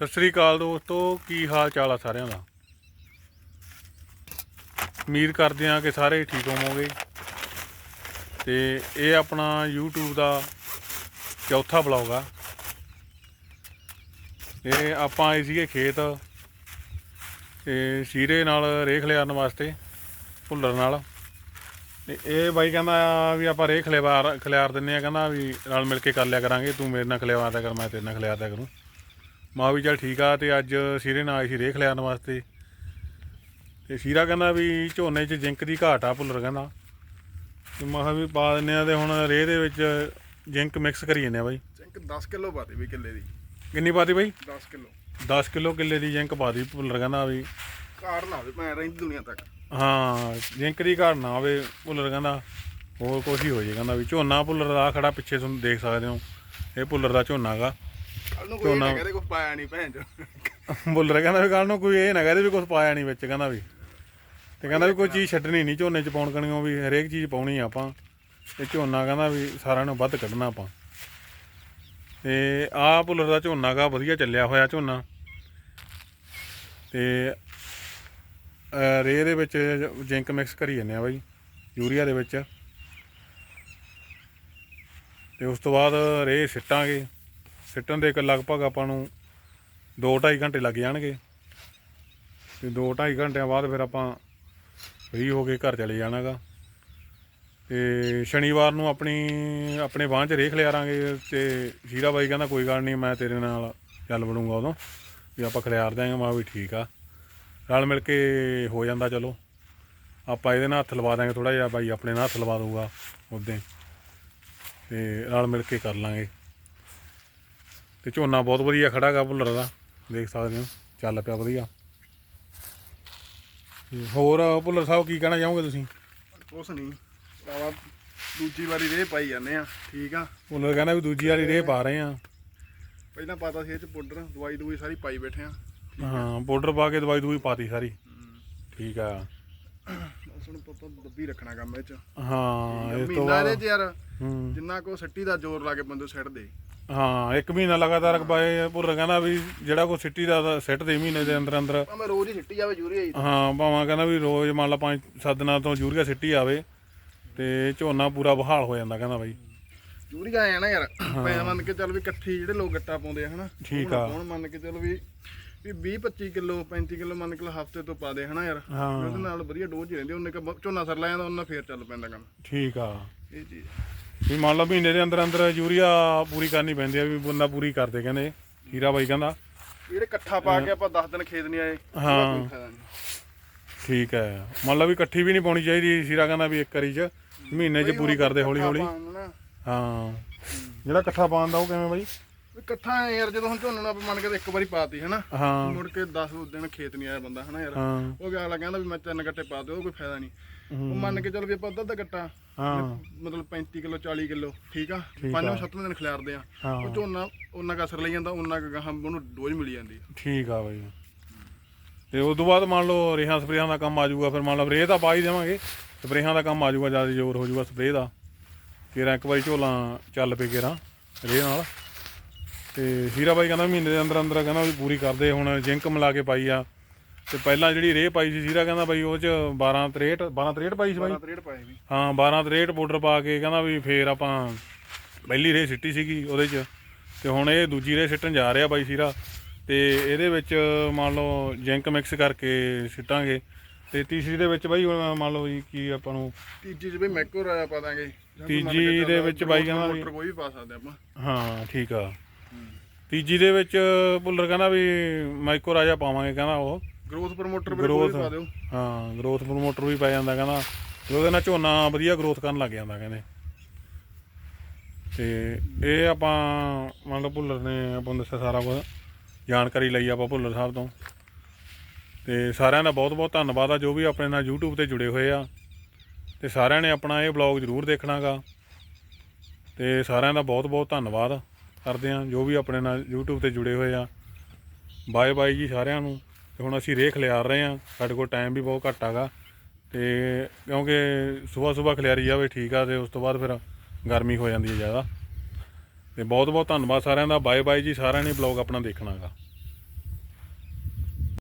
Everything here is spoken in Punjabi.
ਸਤਿ ਸ੍ਰੀ ਅਕਾਲ ਦੋਸਤੋ, ਕੀ ਹਾਲ ਚਾਲ ਆ ਸਾਰਿਆਂ ਦਾ? ਉਮੀਦ ਕਰਦੇ ਹਾਂ ਕਿ ਸਾਰੇ ਠੀਕ ਹੋਵੋਗੇ। ਤੇ ਇਹ ਆਪਣਾ YouTube ਦਾ ਚੌਥਾ ਬਲੌਗ ਆ। ਇਹ ਆਪਾਂ ਆਏ ਸੀਗੇ ਖੇਤ। ਤੇ ਸੀਰੇ ਨਾਲ ਰੇਖ ਲਿਆਉਣ ਵਾਸਤੇ, ਭੁੱਲਰ ਨਾਲ। ਤੇ ਇਹ ਬਾਈ ਕਹਿੰਦਾ ਵੀ ਆਪਾਂ ਰੇਖ ਖਲਿਆਰ ਖਲਿਆਰ ਦਿੰਨੇ ਆ ਕਹਿੰਦਾ ਵੀ ਨਾਲ ਮਿਲ ਕੇ ਕਰ ਲਿਆ ਕਰਾਂਗੇ, ਤੂੰ ਮੇਰੇ ਨਾਲ ਖਲਿਆਵਾ ਦਿਆ ਕਰ, ਮੈਂ ਤੇਰੇ ਨਾਲ ਖਲਿਆਰ ਦਿਆ ਕਰੂੰ। ਮਾਂ ਵੀ ਚੱਲ ਠੀਕ ਆ ਤੇ ਅੱਜ ਸੀਰੇ ਨਾਲ ਆਈ ਸੀ ਰੇਖ ਲਿਆਉਣ ਵਾਸਤੇ। ਤੇ ਸੀਰਾ ਕਹਿੰਦਾ ਵੀ ਝੋਨੇ 'ਚ ਜਿੰਕ ਦੀ ਘਾਟ ਆ ਭੁੱਲਰ ਕਹਿੰਦਾ। ਤੇ ਮੈਂ ਵੀ ਪਾ ਦਿੰਨੇ ਆ ਤੇ ਹੁਣ ਰੇਹ ਦੇ ਵਿੱਚ ਜਿੰਕ ਮਿਕਸ ਕਰੀ ਜਾਂਦੇ ਆ ਬਾਈ। ਚੰਕ 10 ਕਿਲੋ ਪਾਤੀ ਵੀ ਕਿੱਲੇ ਦੀ। ਕਿੰਨੀ ਪਾਤੀ ਬਾਈ? 10 ਕਿਲੋ। 10 ਕਿਲੋ ਕਿੱਲੇ ਦੀ ਜਿੰਕ ਪਾ ਦੀ ਭੁੱਲਰ ਕਹਿੰਦਾ ਵੀ। ਕਾਰ ਨਾ ਹੋਵੇ ਮੈਂ ਰਹਿੰਦੀ ਦੁਨੀਆ ਤੱਕ। ਹਾਂ ਜਿੰਕ ਦੀ ਘਾਟ ਨਾ ਆਵੇ ਭੁੱਲਰ ਕਹਿੰਦਾ। ਹੋਰ ਕੁਛ ਹੀ ਹੋ ਜੇ ਕਹਿੰਦਾ ਵੀ ਝੋਨਾ ਭੁੱਲਰ ਦਾ ਖੜਾ ਪਿੱਛੇ ਤੁਹਾਨੂੰ ਦੇਖ ਸਕਦੇ ਹੋ। ਇਹ ਭੁੱਲਰ ਦਾ ਝੋਨਾ ਗਾ ਕੱਲ ਨੂੰ ਕੋਈ ਨਾ ਕਹਦੇ ਪਾਇਆ ਨਹੀਂ ਭੈਣ ਚੋ ਕਹਿੰਦਾ ਵੀ ਕੱਲ ਨੂੰ ਕੋਈ ਇਹ ਨਾ ਕਹਦੇ ਵੀ ਕੁਝ ਪਾਇਆ ਨਹੀਂ ਵਿੱਚ ਕਹਿੰਦਾ ਵੀ। ਤੇ ਕਹਿੰਦਾ ਵੀ ਕੋਈ ਚੀਜ਼ ਛੱਡਣੀ ਨਹੀਂ ਝੋਨੇ 'ਚ ਪਾਉਣ ਕਣੀਓ ਵੀ ਹਰੇਕ ਚੀਜ਼ ਪਾਉਣੀ ਆ ਆਪਾਂ। ਤੇ ਝੋਨਾ ਕਹਿੰਦਾ ਵੀ ਸਾਰਿਆਂ ਨੂੰ ਵੱਧ ਕੱਢਣਾ ਆਪਾਂ। ਤੇ ਆਹ ਭੁੱਲਰ ਦਾ ਝੋਨਾ ਗਾ ਵਧੀਆ ਚੱਲਿਆ ਹੋਇਆ ਝੋਨਾ। ਤੇ ਰੇਹ ਦੇ ਵਿੱਚ ਜਿੰਕ ਮਿਕਸ ਕਰੀ ਜਾਂਦੇ ਆ ਬਾਈ ਯੂਰੀਆ ਦੇ ਵਿੱਚ। ਤੇ ਉਸ ਤੋਂ ਬਾਅਦ ਰੇਹ ਸਿੱਟਾਂਗੇ। ਸਿੱਟਣ ਦੇ ਇੱਕ ਲਗਭਗ ਆਪਾਂ ਨੂੰ 2-2.5 ਘੰਟੇ ਲੱਗ ਜਾਣਗੇ। ਤੇ 2-2.5 ਘੰਟਿਆਂ ਬਾਅਦ ਫਿਰ ਆਪਾਂ ਫ੍ਰੀ ਹੋ ਕੇ ਘਰ ਚਲੇ ਜਾਣਾਗਾ। ਤੇ ਸ਼ਨੀਵਾਰ ਨੂੰ ਆਪਣੀ, ਆਪਣੇ ਬਾਂਹ 'ਚ ਰੇਖ ਲਿਆਰਾਂਗੇ ਤੇ ਸ਼ੀਰਾ ਬਾਈ ਕਹਿੰਦਾ, ਕੋਈ ਗੱਲ ਨਹੀਂ ਮੈਂ ਤੇਰੇ ਨਾਲ ਚੱਲ ਵੜੂੰਗਾ ਉਦੋਂ। ਵੀ ਆਪਾਂ ਖਲਿਆਰ ਦਿਆਂਗੇ। ਮੈਂ ਵੀ ਠੀਕ ਆ। ਰਲ ਮਿਲ ਕੇ ਹੋ ਜਾਂਦਾ, ਚਲੋ। ਆਪਾਂ ਇਹਦੇ ਨਾਲ ਹੱਥ ਲਵਾ ਦਾਂਗੇ ਥੋੜਾ ਜਿਹਾ, ਬਾਈ ਆਪਣੇ ਨਾਲ ਹੱਥ ਲਵਾ ਦਊਗਾ ਉਦੋਂ ਤੇ ਰਲ ਮਿਲ ਕੇ ਕਰ ਲਾਂਗੇ। ਤੇ ਝੋਨਾ ਬਹੁਤ ਵਧੀਆ ਖੜਾ ਗਾ ਭੁੱਲਰ ਦਾ ਦੇਖ ਸਕਦੇ ਹੋ ਚੱਲ ਪਿਆ ਵਧੀਆ। ਹੋਰ ਭੁੱਲਰ ਸਾਹਿਬ ਕੀ ਕਹਿਣਾ ਚਾਹੋਗੇ ਤੁਸੀਂ? ਕੁਛ ਨਹੀਂ ਬਾਵਾ ਦੂਜੀ ਵਾਰੀ ਰੇ ਪਾਈ ਜਾਂਦੇ ਆ ਠੀਕ ਆ। ਭੁੱਲਰ ਕਹਿੰਦਾ ਵੀ ਦੂਜੀ ਵਾਲੀ ਰੇਹ ਪਾ ਰਹੇ ਆ। ਪਹਿਲਾਂ ਪਾਤਾ ਸੀ ਇਹ ਚ ਪਾਊਡਰ ਦਵਾਈ ਦੂਈ ਸਾਰੀ ਪਾਈ ਬੈਠੇ ਆ। ਹਾਂ ਪਾਊਡਰ ਪਾ ਕੇ ਦਵਾਈ ਦੂਈ ਪਾਤੀ ਸਾਰੀ। ਠੀਕ ਆ। ਨੂੰ ਪਤਾ ਦੱਬੀ ਰੱਖਣਾ ਕੰਮ ਇਹ ਚ। ਹਾਂ ਇਸ ਤੋਂ ਮਹੀਨਾ ਇਹਦੇ ਬਾਅਦ ਚ ਯਾਰ ਹੂੰ। ਜਿੰਨਾ ਕੋ ਸੱਟੀ ਦਾ ਜ਼ੋਰ ਲਾ ਕੇ ਬੰਦੇ ਸਿੱਟ ਦੇ। ਹਾਂ ਇੱਕ ਮਹੀਨਾ ਲਗਾਤਾਰ ਪਾਏ ਭੁੱਲਰ ਕਹਿੰਦਾ ਵੀ ਜਿਹੜਾ ਕੋ ਸਿੱਟੀ ਦਾ ਸਿੱਟ ਦੇ ਮਹੀਨੇ ਦੇ ਅੰਦਰ ਅੰਦਰ। ਭਾਵੇਂ ਰੋਜ਼ ਹੀ ਸਿੱਟੀ ਜਾਵੇ ਯੂਰੀਆ ਹੀ। ਹਾਂ ਭਾਵਾਂ ਕਹਿੰਦਾ ਵੀ ਰੋਜ਼ ਮੰਨ ਲਾ ਪੰਜ ਸੱਤ ਦਿਨਾਂ ਤੋਂ ਯੂਰੀਆ ਸਿੱਟੀ ਆਵੇ ਤੇ ਝੋਨਾ ਪੂਰਾ ਬਹਾਲ ਹੋ ਜਾਂਦਾ ਕਹਿੰਦਾ ਬਾਈ। ਯੂਰੀਆ ਆਇਆ ਨਾ ਯਾਰ ਪੈ ਮੰਨ ਕੇ ਚੱਲ ਵੀ ਇਕੱਠੀ ਜਿਹੜੇ ਲੋਕ ਗੱਟਾ ਪਾਉਂਦੇ ਆ ਹਨਾ ਠੀਕ ਹੁਣ ਆ। ਕੌਣ ਮੰਨ ਕੇ ਚੱਲ ਵੀ ਵੀ 20 25 ਕਿਲੋ 35 ਕਿਲੋ ਮੰਨ ਕੇ ਹਫ਼ਤੇ ਤੋਂ ਪਾ ਦੇ ਹਨਾ ਯਾਰ? ਹਾਂ। ਉਹਦੇ ਨਾਲ ਵਧੀਆ ਡੋਜ਼ ਹੀ ਰਹਿੰਦੀ ਉਹਨੇ ਕਿ ਝੋਨਾ ਸਰ ਲੈ ਜਾਂਦਾ ਉਹਨਾਂ ਫੇਰ ਚੱਲ ਪੈਂਦਾ ਕੰਮ। ਠੀਕ ਆ। ਇਹ ਚੀਜ਼। ਵੀ ਮੰਨ ਲਓ ਮਹੀਨੇ ਦੇ ਅੰਦਰ ਅੰਦਰ ਯੂਰੀਆ ਪੂਰੀ ਕਰਨੀ ਪੈਂਦੀ ਆ ਵੀ ਬੰਦਾ ਪੂਰੀ ਕਰਦੇ ਕਹਿੰਦੇ ਹੀਰਾ ਬਾਈ ਕਹਿੰਦਾ। ਜਿਹੜੇ ਇਕੱਠਾ ਪਾ ਕੇ ਆਪਾਂ 10 ਦਿਨ ਖੇਤ ਨਹੀਂ ਆਏ ਉਹਦਾ ਹਾਂ। ਕੋਈ ਫਾਇਦਾ ਨਹੀਂ ਠੀਕ ਹੈ। ਮੰਨ ਲਓ ਵੀ ਇਕੱਠੀ ਵੀ ਨਹੀਂ ਪਾਉਣੀ ਚਾਹੀਦੀ ਸੀਰਾ ਕਹਿੰਦਾ ਵੀ ਇੱਕ ਵਾਰੀ ਚ ਮਹੀਨੇ ਚ ਪੂਰੀ ਕਰਦੇ ਹੌਲੀ ਹੌਲੀ ਪਾਉਣ ਨਾ, ਹਾਂ। ਜਿਹੜਾ ਇਕੱਠਾ ਪਾਉਂਦਾ ਉਹ ਕਿਵੇਂ ਬਾਈ? ਇਕੱਠਾ ਐਂ ਯਾਰ ਜਦੋਂ ਹੁਣ ਝੋਨਾ ਨੂੰ ਆਪਾਂ ਮੰਨ ਕੇ ਇੱਕ ਵਾਰੀ ਪਾਤੀ ਹਨਾ? ਹਾਂ। ਮੁੜ ਕੇ 10 ਦਿਨ ਖੇਤ ਨਹੀਂ ਆਇਆ ਬੰਦਾ ਹਨਾ ਯਾਰ? ਹਾਂ। ਉਹ ਅਗਲਾ ਕਹਿੰਦਾ ਵੀ ਮੈਂ ਤਿੰਨ ਗੱਟੇ ਪਾ ਦਿਓ ਉਹ ਕੋਈ ਫਾਇਦਾ ਨਹੀਂ। ਉਹ ਮੰਨ ਕੇ ਚੱਲ ਵੀ ਆਪਾਂ ਅੱਧਾ ਅੱਧਾ ਗੱਟਾ ਹਾਂ। ਮਤਲਬ 35 ਕਿਲੋ 40 ਕਿਲੋ ਠੀਕ ਆ? ਪੰਜਵੇਂ। ਸੱਤਵੇਂ ਦਿਨ ਖਿਲਾਰਦੇ ਆ। ਹਾਂ। ਉਹ ਝੋਨਾ ਉਹਨਾਂ ਕਸਰ ਲਈ ਜਾਂਦਾ ਉਹਨਾਂ ਕੁ ਗਾਹਾਂ ਉਹਨੂੰ ਡੋਜ਼ ਮਿਲੀ ਜਾਂਦੀ ਆ। ਠੀਕ ਆ ਬਾਈ। ਤੇ ਉਸ ਤੋਂ ਬਾਅਦ ਮੰਨ ਲਓ ਰੇਹਾਂ ਸਪਰੇਹਾਂ ਦਾ ਕੰਮ ਆ ਜਾਊਗਾ ਫਿਰ ਮੰਨ ਲਓ ਸਪਰੇਅ ਤਾਂ ਪਾ ਹੀ ਦੇਵਾਂਗੇ ਸਪਰੇਹਾਂ ਦਾ ਕੰਮ ਆ ਜਾਊਗਾ ਜ਼ਿਆਦਾ ਜ਼ੋਰ ਹੋ ਜਾਊਗਾ ਸਪਰੇਅ ਦਾ। ਕੇਰਾਂ ਇੱਕ ਵਾਰੀ ਝੋਲਾ ਚੱਲ ਪਏ ਕੇਰਾਂ ਰੇਹ ਨਾਲ। ਤੇ ਹੀਰਾ ਬਾਈ ਕਹਿੰਦਾ ਮਹੀਨੇ ਦੇ ਅੰਦਰ ਅੰਦਰ ਕਹਿੰਦਾ ਵੀ ਪੂਰੀ ਕਰਦੇ ਹੁਣ ਜਿੰਕ ਮਿਲਾ ਕੇ ਪਾਈ ਆ। ਤੇ ਪਹਿਲਾਂ ਜਿਹੜੀ ਰੇਹ ਪਾਈ ਸੀ ਹੀਰਾ ਕਹਿੰਦਾ ਬਾਈ ਉਹ ਚ 12 63 12 63 ਪਾਈ ਸੀ ਬਾਈ? 12 ਤਰੇੜ ਪਾਏ ਵੀ ਹਾਂ 12 63 ਪਾਊਡਰ ਪਾ ਕੇ ਕਹਿੰਦਾ ਵੀ ਫੇਰ ਆਪਾਂ ਪਹਿਲੀ ਰੇ ਸਿੱਟੀ ਸੀਗੀ ਉਹਦੇ 'ਚ। ਤੇ ਹੁਣ ਇਹ ਦੂਜੀ ਰੇ ਸਿੱਟਣ ਜਾ ਰਿਹਾ ਬਾਈ ਸੀਰਾ। ਤੇ ਇਹਦੇ ਵਿੱਚ ਮੰਨ ਲਓ ਜਿੰਕ ਮਿਕਸ ਕਰਕੇ ਸਿੱਟਾਂਗੇ। ਤੇ ਤੀਸਰੀ ਦੇ ਵਿੱਚ ਬਾਈ ਹੁਣ ਮੰਨ ਲਓ ਜੀ ਕੀ ਆਪਾਂ ਨੂੰ ਤੀਜੀ ਚ ਵੀ ਮੈਕੋ ਰਾਇਆ ਪਾ ਦਾਂਗੇ। ਤੀਜੀ ਦੇ ਵਿੱਚ ਬਾਈ ਕਹਿੰਦਾ ਮੋਟਰ ਕੋਈ ਵੀ ਪਾ ਸਕਦੇ ਆਪਾਂ। ਹਾਂ ਠੀਕ ਆ। ਤੀਜੀ ਦੇ ਵਿੱਚ ਭੁੱਲਰ ਕਹਿੰਦਾ ਵੀ ਮਾਈਕੋ ਰਾਜਾ ਪਾਵਾਂਗੇ ਕਹਿੰਦਾ ਉਹ। ਗਰੋਥ ਪ੍ਰਮੋਟਰ ਵੀ ਪਾ ਦਿਓ। ਹਾਂ ਗਰੋਥ ਪ੍ਰੋਮੋਟਰ ਵੀ ਪੈ ਜਾਂਦਾ ਕਹਿੰਦਾ। ਉਹਦੇ ਨਾਲ ਝੋਨਾ ਵਧੀਆ ਗਰੋਥ ਕਰਨ ਲੱਗ ਜਾਂਦਾ ਕਹਿੰਦੇ। ਤੇ ਇਹ ਆਪਾਂ ਮੰਨ ਲਓ ਭੁੱਲਰ ਨੇ ਆਪਾਂ ਨੂੰ ਦੱਸਿਆ ਸਾਰਾ ਕੁਝ ਜਾਣਕਾਰੀ ਲਈ ਆਪਾਂ ਭੁੱਲਰ ਸਾਹਿਬ ਤੋਂ। ਤੇ ਸਾਰਿਆਂ ਦਾ ਬਹੁਤ ਬਹੁਤ ਧੰਨਵਾਦ ਆ ਜੋ ਵੀ ਆਪਣੇ ਨਾਲ YouTube ਤੇ ਜੁੜੇ ਹੋਏ ਆ। ਤੇ ਸਾਰਿਆਂ ਨੇ ਆਪਣਾ ਇਹ ਵਲੌਗ ਜ਼ਰੂਰ ਦੇਖਣਾਗਾ। ਤੇ ਸਾਰਿਆਂ ਦਾ ਬਹੁਤ ਬਹੁਤ ਧੰਨਵਾਦ। ਕਰਦੇ ਆ ਜੋ ਵੀ ਆਪਣੇ ਨਾਲ YouTube ਤੇ ਜੁੜੇ ਹੋਏ ਆ। ਬਾਏ ਬਾਏ ਜੀ ਸਾਰਿਆਂ ਨੂੰ। ਤੇ ਹੁਣ ਅਸੀਂ ਰੇਖ ਲਿਆਰ ਰਹੇ ਆ ਸਾਡੇ ਕੋਲ ਟਾਈਮ ਵੀ ਬਹੁਤ ਘੱਟ ਆਗਾ ਤੇ ਕਿਉਂਕਿ ਸਵੇਰ ਸਵੇਰ ਖਲਿਆਰੀ ਜਾਵੇ ਠੀਕ ਆ, ਤੇ ਉਸ ਤੋਂ ਬਾਅਦ ਫਿਰ ਗਰਮੀ ਹੋ ਜਾਂਦੀ ਹੈ ਜ਼ਿਆਦਾ। ਤੇ ਬਹੁਤ ਬਹੁਤ ਧੰਨਵਾਦ ਸਾਰਿਆਂ ਦਾ। ਬਾਏ ਬਾਏ ਜੀ ਸਾਰਿਆਂ ਨੇ ਬਲੌਗ ਆਪਣਾ ਦੇਖਣਾਗਾ